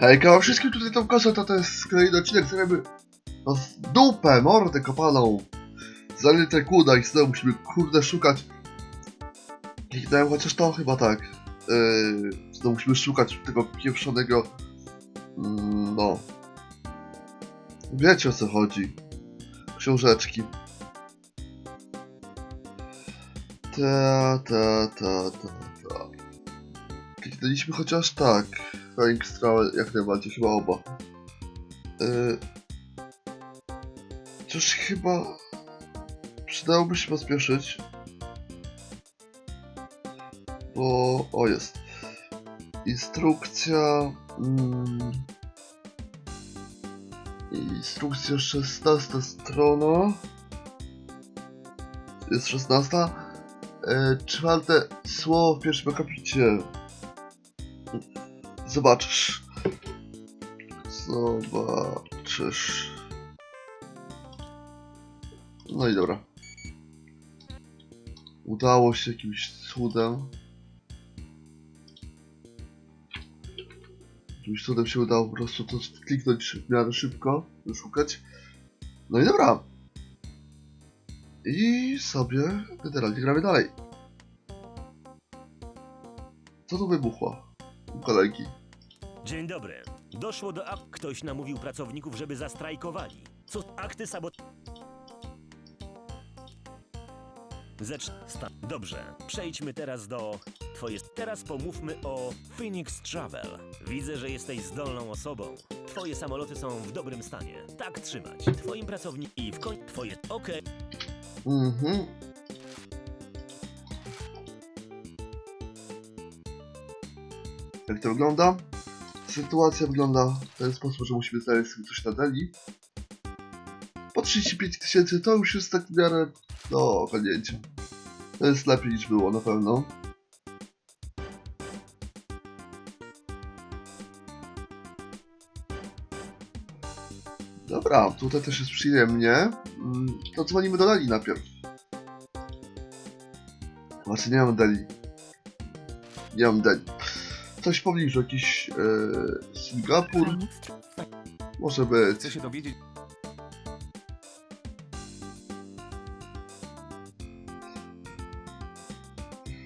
Hejka, wszystkim tutaj tą kosę, to to jest kolejny odcinek, zrobimy no dupę, mordę kopaną. Zalite kuda i znowu musimy kurde szukać. Kliknąłem chociaż to chyba tak. Yy, znowu musimy szukać tego pieprzonego. Mm, no. Wiecie o co chodzi. Książeczki. Ta, ta, ta, ta, ta. Kliknęliśmy chociaż tak. Flying Straw jak najbardziej, chyba oba. Yy, Cóż chyba przydałoby się pospieszyć. Bo o jest. Instrukcja. Mm, instrukcja 16 strona. Jest 16. E, czwarte słowo w pierwszym akapicie. Zobaczysz. Zobaczysz. No i dobra. Udało się jakimś cudem. Jakimś cudem się udało po prostu to kliknąć w miarę szybko, wyszukać. No i dobra. I sobie generalnie gramy dalej. Co tu wybuchło? U kolegi. Dzień dobry. Doszło do akt. Ktoś namówił pracowników, żeby zastrajkowali. Co akty sabot... Sta... Dobrze. Przejdźmy teraz do... Twoje... Teraz pomówmy o Phoenix Travel. Widzę, że jesteś zdolną osobą. Twoje samoloty są w dobrym stanie. Tak trzymać. Twoim pracownikom... I w końcu... Twoje... Okej. Mhm. Jak to wygląda? Sytuacja wygląda w ten sposób, że musimy znaleźć sobie coś na Deli. Po 35 tysięcy to już jest tak w miarę do ogarnięcia. To jest lepiej niż było na pewno. Dobra, tutaj też jest przyjemnie. Mm, To dzwonimy do Deli najpierw. Właśnie nie mam Deli. Nie mam Deli. Coś w pobliżu, jakiś e, Singapur, może być. Chcę się dowiedzieć.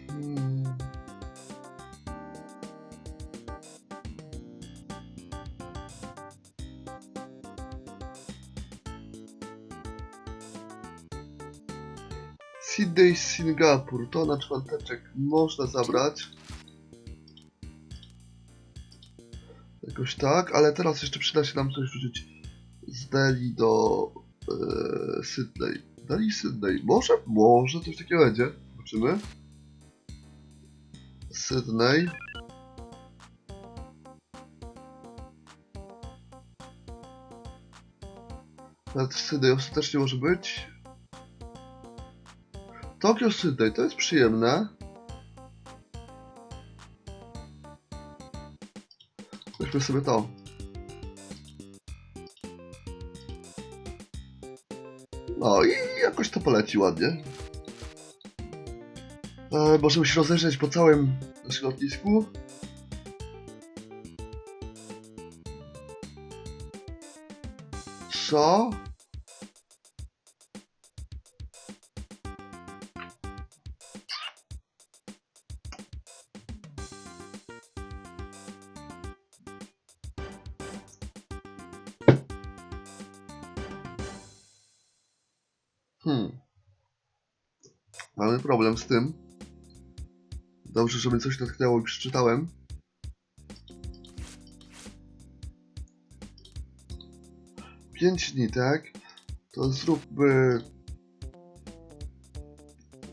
Hmm. Sydney, Singapur, to na czwarteczek można zabrać. Jakoś tak, ale teraz jeszcze przyda się nam coś wrzucić z Delhi do e, Sydney. Delhi, Sydney. Może, może coś takiego będzie. Zobaczymy. Sydney. Nawet Sydney ostatecznie może być. Tokio Sydney, to jest przyjemne. Weźmy sobie to. No i jakoś to poleci ładnie. E, możemy się rozejrzeć po całym naszym lotnisku. Co? Problem z tym. Dobrze, że mnie coś natknęło i przeczytałem. Pięć dni, tak? To zróbmy...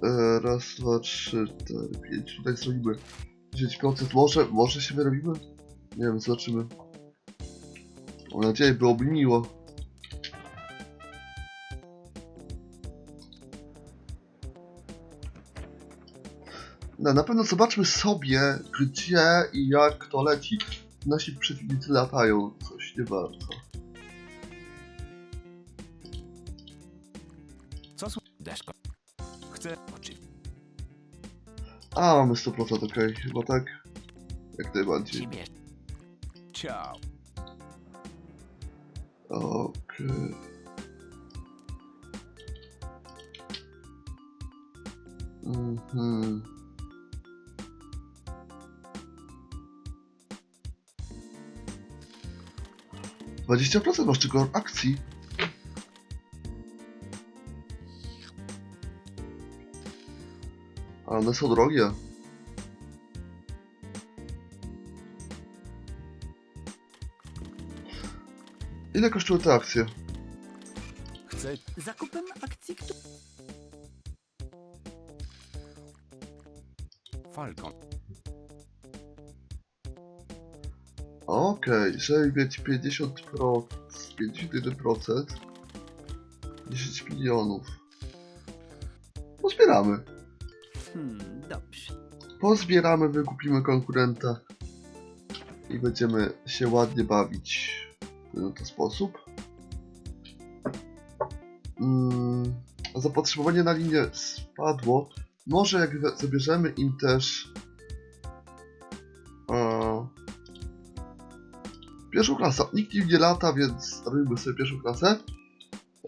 E, raz, dwa, trzy, cztery, pięć. Tutaj zrobimy 10%. Może, może się wyrobimy? Nie wiem, zobaczymy. Mam nadzieję, byłoby miło. No, na pewno zobaczmy sobie, gdzie i jak to leci. Nasi przeciwnicy latają, coś nie warto. Co su... Deszko. Chcę... A, mamy 100%, okej, okay. chyba tak. Jak najbardziej. Ciao. Okej. Okay. Mhm. 20% masz tylko akcji. A one są drogie. Ile kosztują te akcje? Chcę. Zakupem akcji, Falcon. Okej, żeby mieć 50%, 51%, 10 milionów. Pozbieramy. Hmm, dobrze. Pozbieramy, wykupimy konkurenta i będziemy się ładnie bawić w ten sposób. Mm, zapotrzebowanie na linię spadło. Może jak zabierzemy im też pierwszą klasę. Nikt im nie lata, więc robimy sobie pierwszą klasę.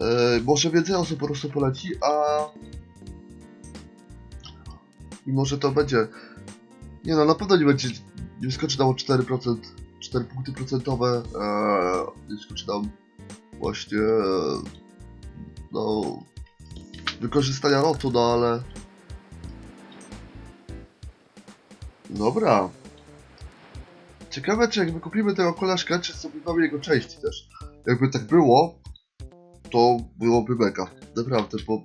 E, może więcej osób po prostu poleci, a i może to będzie nie no, na pewno nie będzie, nie skoczy nam o 4%, 4 punkty procentowe, eee, nie skoczy nam właśnie, e, no, wykorzystania lotu, no ale... Dobra. Ciekawe, czy jak wykupimy tego koleżkę, czy sobie mamy jego części też. Jakby tak było, to byłoby mega. Naprawdę, bo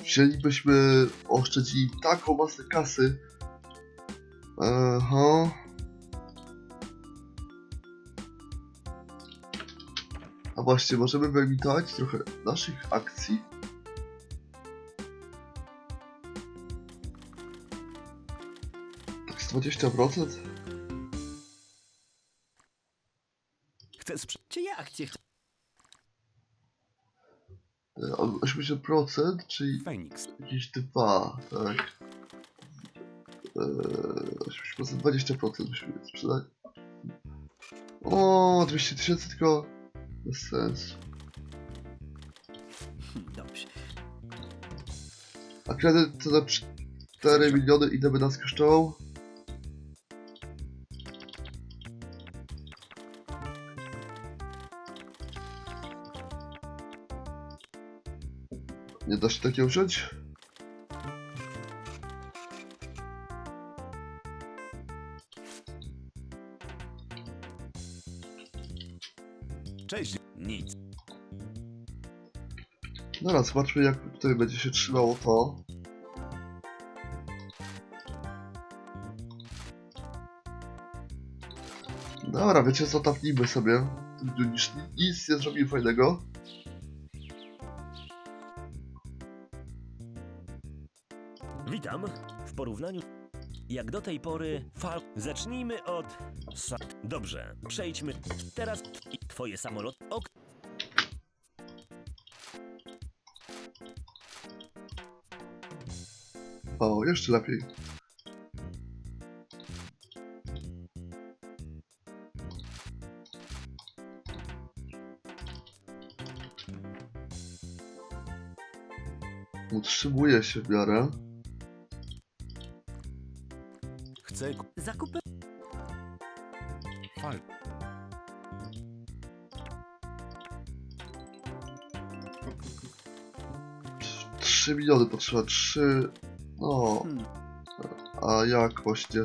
wzięlibyśmy, oszczędzili taką masę kasy, Aha. A właśnie, możemy wyemitować trochę naszych akcji. Tak z 20%? Chcę sprze... Czyje akcje chcą? O 80%, czyli Phoenix. jakieś dwa, tak. Eee, 80%, 20% musimy sprzedać. O, 200 tysięcy tylko bez sensu. Hmm, dobrze. A kredyt co na 4 miliony ile by nas kosztował? Nie da się takiego wziąć? Cześć. Nic. Dobra, zobaczmy jak tutaj będzie się trzymało to. Dobra, wiecie co, tapnijmy sobie. Nic, nic nie zrobimy fajnego. Porównaniu jak do tej pory fal... Zacznijmy od... Dobrze, przejdźmy. Teraz twoje samolot... Ok... O, jeszcze lepiej. Utrzymuje się w miarę. Chcę... ku- Zakupem... Fal... 3 miliony potrzeba, 3... No, Hmm, a jak właśnie?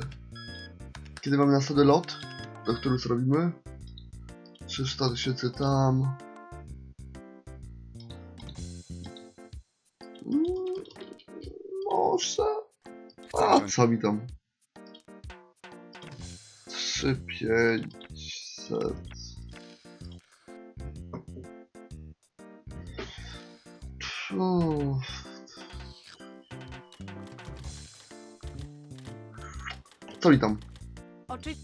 Kiedy mamy następny lot, na którym zrobimy? 300 tysięcy tam. Mm, Może. A co mi tam? 3, 500. Uff. Co mi tam? oczy...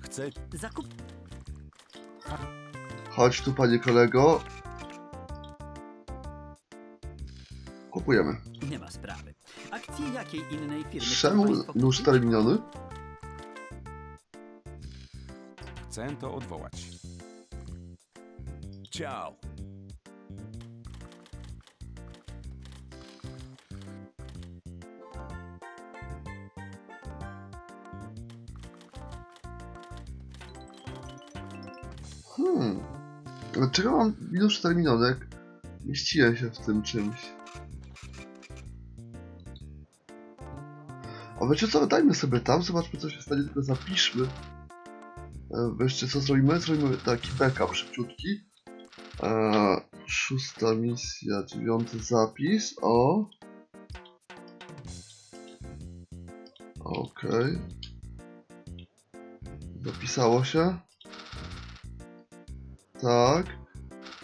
Chcę... Zakup... Chodź tu, panie kolego. Kupujemy. Nie ma sprawy. Akcje jakiej innej firmy Czemu nóż kupić? Chcę to odwołać. Ciao. Hmm. Dlaczego mam minus 4 miliony, jak mieściłem się w tym czymś? A wiecie co, dajmy sobie tam, zobaczmy co się stanie, tylko zapiszmy. E, Wieszcie co zrobimy? Zrobimy taki backup szybciutki. E, szósta misja, dziewiąty zapis, o. Okej. Zapisało się. Tak.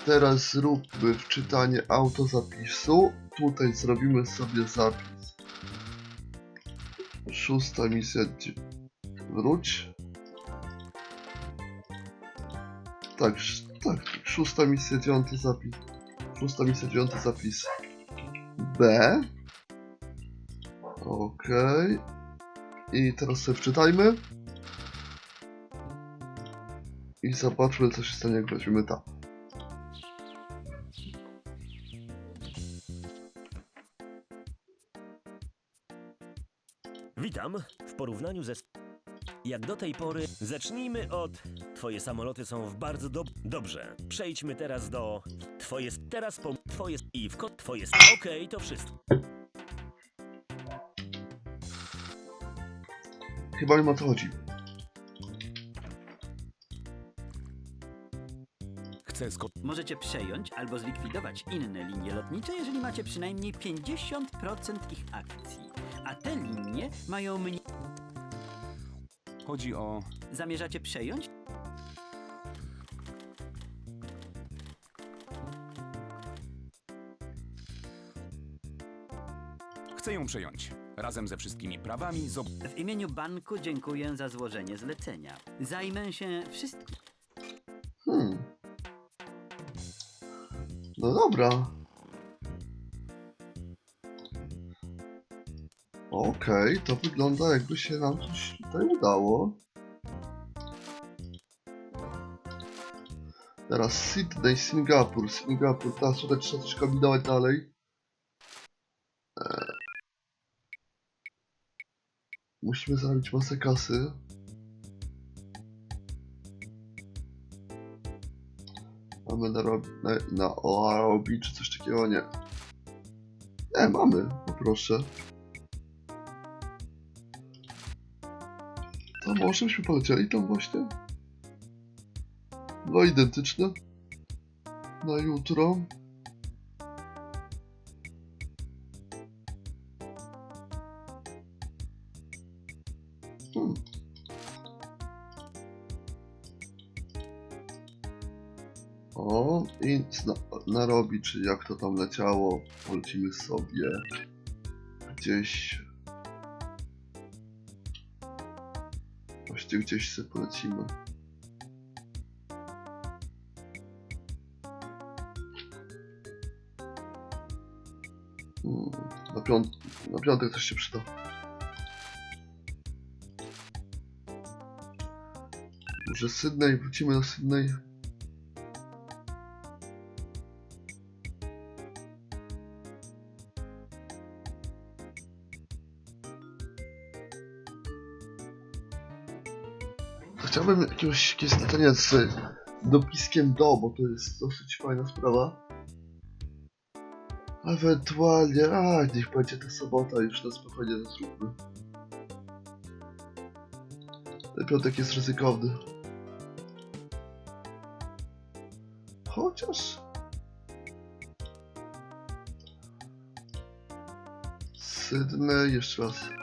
Teraz zróbmy wczytanie autozapisu. Tutaj zrobimy sobie zapis. Szósta misja. Wróć. Tak, tak. Szósta misja, dziewiąty zapis. Szósta misja, dziewiąty zapis. B. Okej. I teraz sobie wczytajmy. I zobaczmy, co się stanie, jak weźmiemy tam. Witam. W porównaniu ze... Jak do tej pory... Zacznijmy od... Twoje samoloty są w bardzo dob... Dobrze. Przejdźmy teraz do... Twoje... Teraz po... Twoje... I w kod... Twoje... Okej, to wszystko. Chyba wiem o co chodzi. Chcę sko... Możecie przejąć albo zlikwidować inne linie lotnicze, jeżeli macie przynajmniej 50% ich akcji. A te linie mają mniej. Chodzi o... Zamierzacie przejąć? Chcę ją przejąć. Razem ze wszystkimi prawami zob... W imieniu banku dziękuję za złożenie zlecenia. Zajmę się wszystkim. Hmm. No dobra. Okej, to wygląda jakby się nam coś tutaj udało. Teraz Sydney, Singapur, Singapur, teraz tutaj trzeba coś kombinować dalej. Eee. Musimy zarobić masę kasy. Mamy na, na, na ORB czy coś takiego? Nie. Nie, mamy, poproszę. To może byśmy polecieli tam właśnie? No identyczne. Na jutro. Hmm. O, i na, narobi, czy jak to tam leciało, polecimy sobie gdzieś. Właściwie gdzieś sobie polecimy. Hmm, na, piąt na piątek też się przyda. Może Sydney, wrócimy do Sydney. Chciałbym jakiegoś, jakieś zlecenie z dopiskiem do, bo to jest dosyć fajna sprawa. Ewentualnie, a niech będzie ta sobota, już na spokojnie to zróbmy. Ten piątek jest ryzykowny. Chociaż... Sydney, jeszcze raz.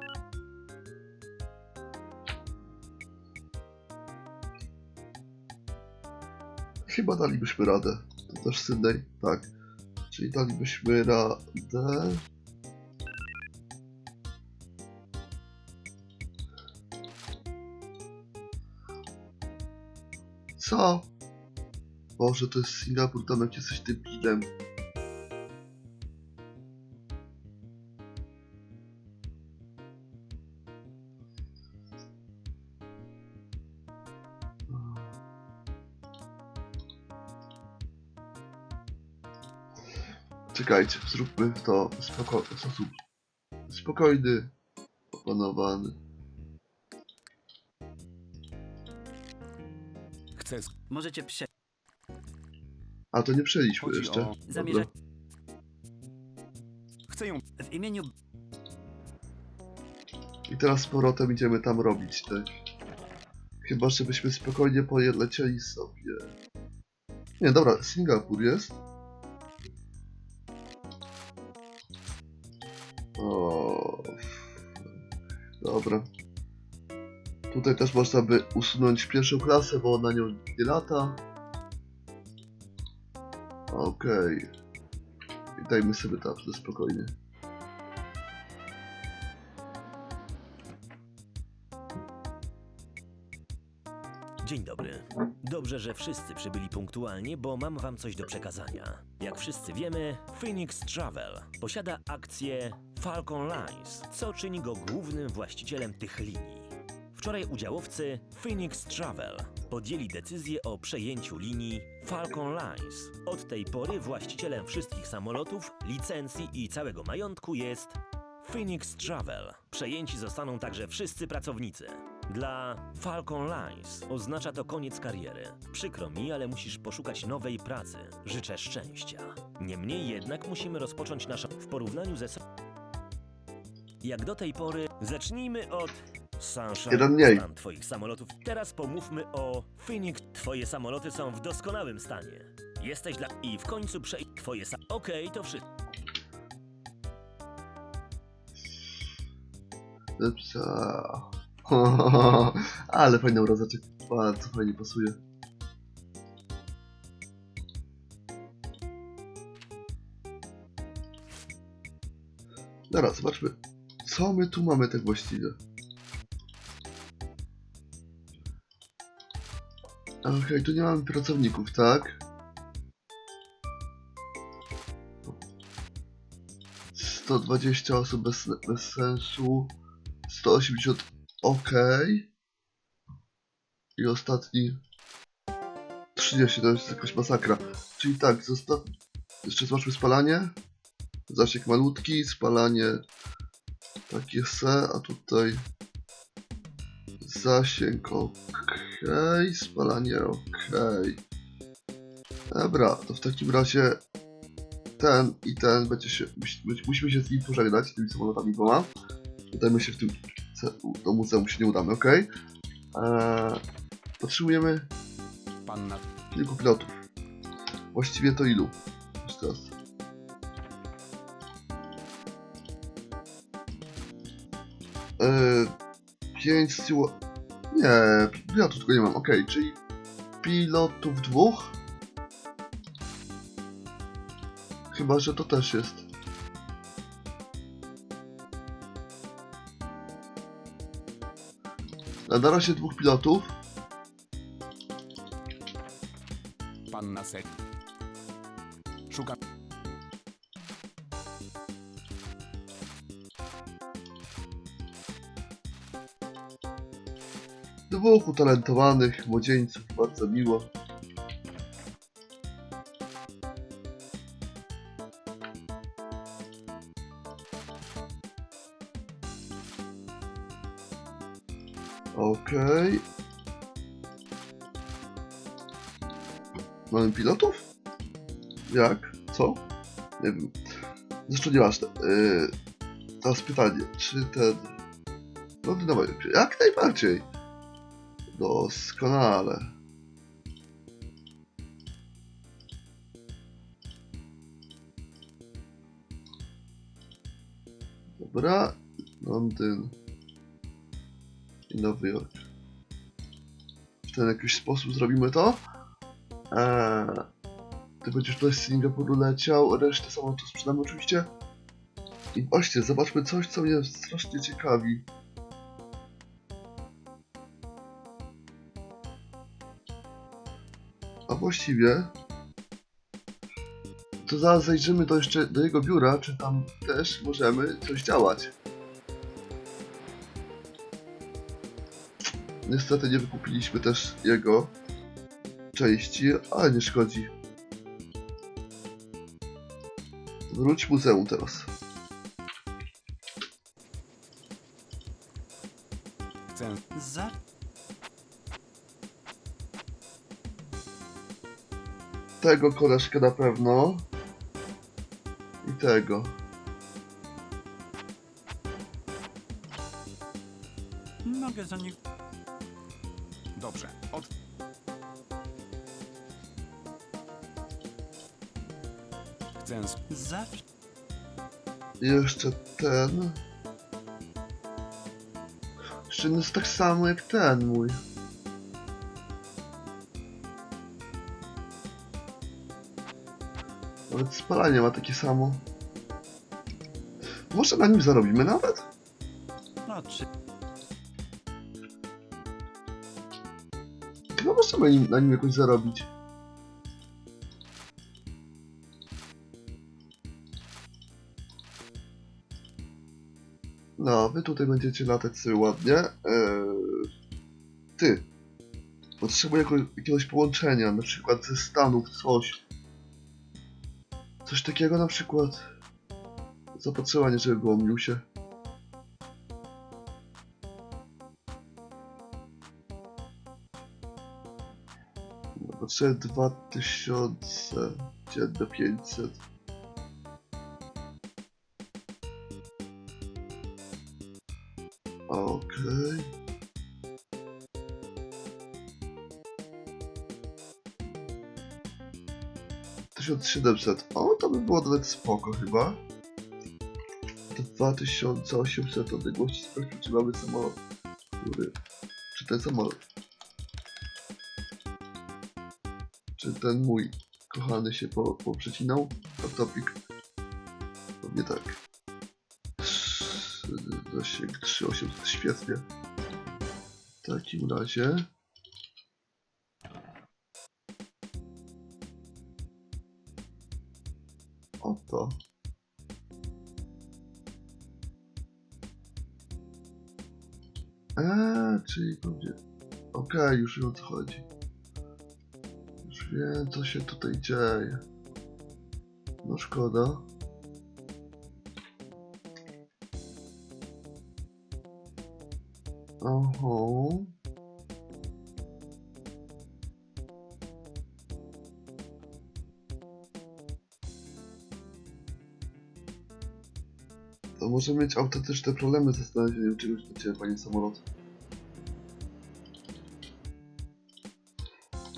Chyba dalibyśmy radę. To też Sydney, tak. Czyli dalibyśmy radę. Co? Boże, to jest Singapur, tam jak jesteś debilem. Czekajcie, zróbmy to w, spoko w sposób spokojny, opanowany. Chcę. sk- Możecie prze... A to nie przejęliśmy Chodzi jeszcze. o- Zamierza... Chcę ją. W imieniu... I teraz z powrotem idziemy tam robić te. Chyba, żebyśmy spokojnie polecieli sobie. Nie, dobra, Singapur jest. Dobra. Tutaj też można by usunąć pierwszą klasę, bo ona nią nie lata. Okej. I dajmy sobie tam spokojnie. Dzień dobry. Dobrze, że wszyscy przybyli punktualnie, bo mam wam coś do przekazania. Jak wszyscy wiemy, Phoenix Travel posiada akcję Falcon Lines, co czyni go głównym właścicielem tych linii. Wczoraj udziałowcy Phoenix Travel podjęli decyzję o przejęciu linii Falcon Lines. Od tej pory właścicielem wszystkich samolotów, licencji i całego majątku jest Phoenix Travel. Przejęci zostaną także wszyscy pracownicy. Dla Falcon Lines oznacza to koniec kariery. Przykro mi, ale musisz poszukać nowej pracy. Życzę szczęścia. Niemniej jednak musimy rozpocząć naszą w porównaniu ze so- jak do tej pory zacznijmy od Sunshine Jeden mniej. stan twoich samolotów. Teraz pomówmy o Phoenix. Twoje samoloty są w doskonałym stanie. Jesteś dla i w końcu przej twoje sa... Okej, to wszystko. Lepsza. Ale fajny obrazeczek. Bardzo fajnie pasuje. Dobra, zobaczmy. Co my tu mamy tak właściwie? Okej, tu nie mamy pracowników, tak? 120 osób bez, bez sensu. 180 ok. I ostatni 30 to jest jakaś masakra. Czyli tak, zostaw... Jeszcze zobaczmy spalanie. Zasięg malutki, spalanie takie se, a tutaj zasięg ok, spalanie ok. Dobra, to w takim razie ten i ten będzie się, musi- musimy się z nimi pożegnać, tymi samolotami dwoma. Udajmy się w tym do muzeum się nie udamy, ok? Eee, potrzebujemy kilku pilotów. Właściwie to ilu? Jeszcze raz. Pięć siło... Nie, pilotów tylko nie mam, ok, czyli pilotów dwóch? Chyba, że to też jest. Na razie dwóch pilotów. Panna Set. Szukam. Dwóch utalentowanych młodzieńców, bardzo miło. Okej. Mamy pilotów? Jak? Co? Nie wiem. Zresztą nieważne. Yy, teraz pytanie, czy ten... No dawaj, jak najbardziej. Doskonale. Dobra. Londyn. I Nowy Jork. W ten jakiś sposób zrobimy to. Eee, ty będziesz tutaj z Singapuru leciał, resztę samolotu sprzedamy oczywiście. I właśnie, zobaczmy coś, co mnie strasznie ciekawi. Właściwie to zaraz zajrzymy do jeszcze do jego biura, czy tam też możemy coś działać. Niestety nie wykupiliśmy też jego części, ale nie szkodzi. Wróć muzeum teraz. Chcę Za... Tego koleżkę na pewno. I tego. Mogę za nie... Dobrze. Od... Chcę s- Za... I jeszcze ten. Jeszcze jest tak samo jak ten mój. Nawet spalanie ma takie samo. Może na nim zarobimy nawet? No, czy... Chyba możemy nim, na nim jakoś zarobić. No, wy tutaj będziecie latać sobie ładnie. Eee, ty. Potrzebuję jako, jakiegoś połączenia, na przykład ze Stanów coś. Coś takiego na przykład. Zapotrzebowanie, żeby było miusie. Potrzebuję 2000 do 500. Okej. Okay. 2700. O, to by było nawet spoko chyba. 2800 odległości sprawdźmy, czy mamy samolot. Który... Czy ten samolot? Czy ten mój kochany się po, poprzecinał? Topik. Pewnie tak. 3800 świetnie. W takim razie... Czyli będzie... Okej, już wiem o co chodzi. Już wiem, co się tutaj dzieje. No szkoda. Oho. To może mieć autentyczne problemy ze znalezieniem czegoś dla Ciebie, panie samolot.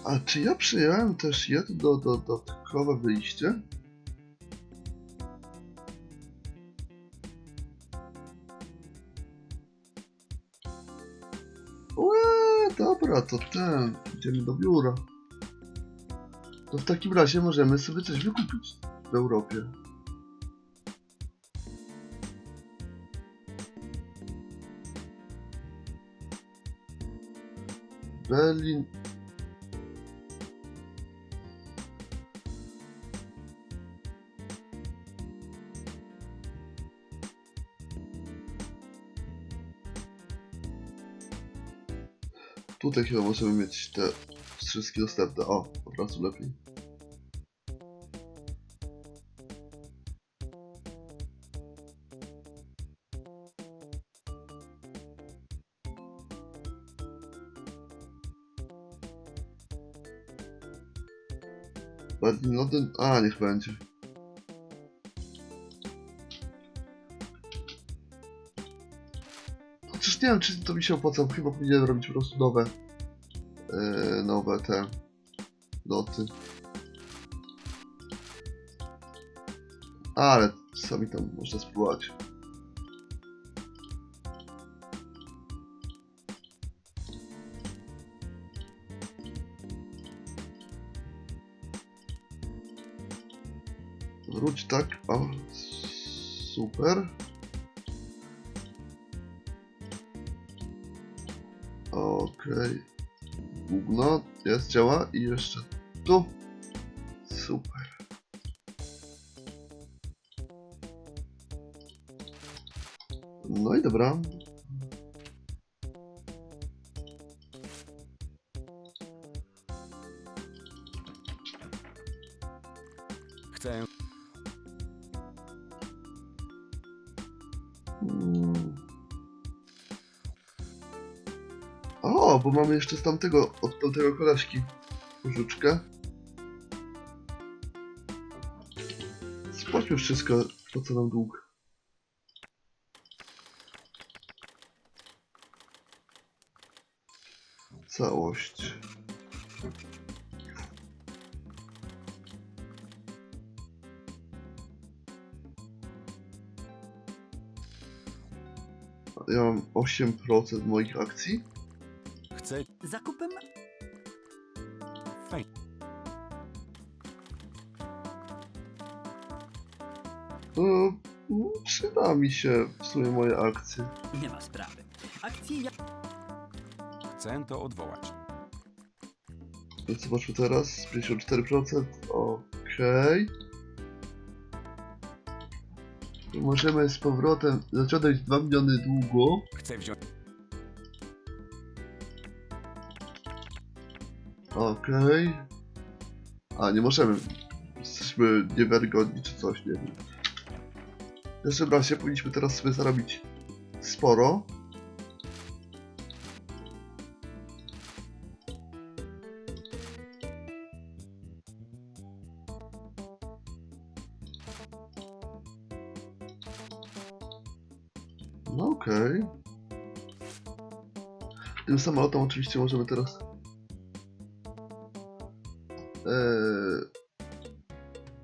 A czy ja przyjąłem też jedno do, do, dodatkowe wyjście? Łe, dobra, to ten. Idziemy do biura. To w takim razie możemy sobie coś wykupić w Europie. Berlin. Tutaj chyba możemy mieć te wszystkie dostępne. O, od razu lepiej. Londyn? A, niech będzie. Nie wiem, czy to mi się opłaca. Chyba powinienem robić po prostu nowe. Yy, nowe te. Loty. Ale sami tam można spróbować. Wróć tak. Super. Okej. Gówno, jest, działa i jeszcze tu. Super. No i dobra. Chcę bo mamy jeszcze z tamtego, od tamtego koleżki pożyczkę. Sprawdźmy wszystko, po co nam dług. Całość. Ja mam 8% moich akcji. Chcę Zakupem fej. No, no, przyda mi się w sumie moje akcje. nie ma sprawy. Akcje ja... Chcę to odwołać. Więc zobaczmy teraz. 54%. Okej. Możemy z powrotem zaciągnąć 2 miliony długu. Chcę wziąć. Okej. A, nie możemy. Jesteśmy niewiarygodni czy coś, nie wiem. W każdym razie powinniśmy teraz sobie zarobić sporo. No okej. Tym samolotem oczywiście możemy teraz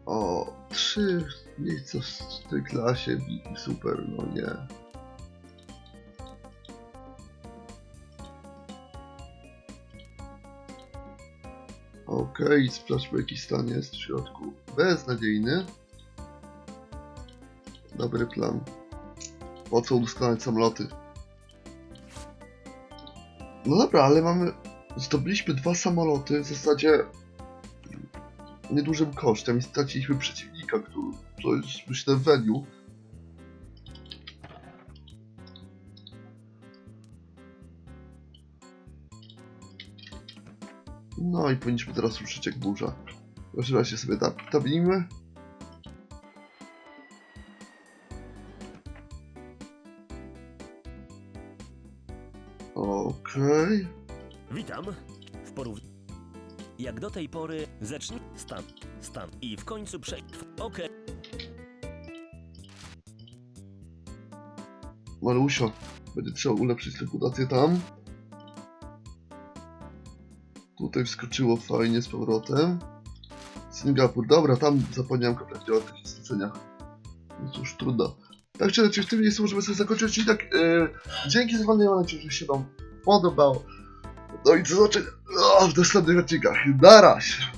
o, trzy miejsca w tej klasie, super, no nie. Okej, sprawdźmy jaki stan jest w środku. Beznadziejny. Dobry plan. Po co udoskonalać samoloty? No dobra, ale mamy... Zdobyliśmy dwa samoloty w zasadzie niedużym kosztem i straciliśmy przeciwnika, który to jest myślę venue. No i powinniśmy teraz ruszyć jak burza. W razie sobie tab tabnijmy. Okej. Witam. W porów... Jak do tej pory zacznij stan, stan i w końcu przejdź. Okej. Malusio, będzie trzeba ulepszyć reputację tam. Tutaj wskoczyło fajnie z powrotem. Singapur, dobra, tam zapomniałem kompletnie o tych instytucjach. No cóż, trudno. Tak czy inaczej, w tym miejscu możemy sobie zakończyć odcinek. E, dzięki za uwagę, mam nadzieję, że się Wam podobało. No i do zobaczenia w następnych odcinkach. Na razie!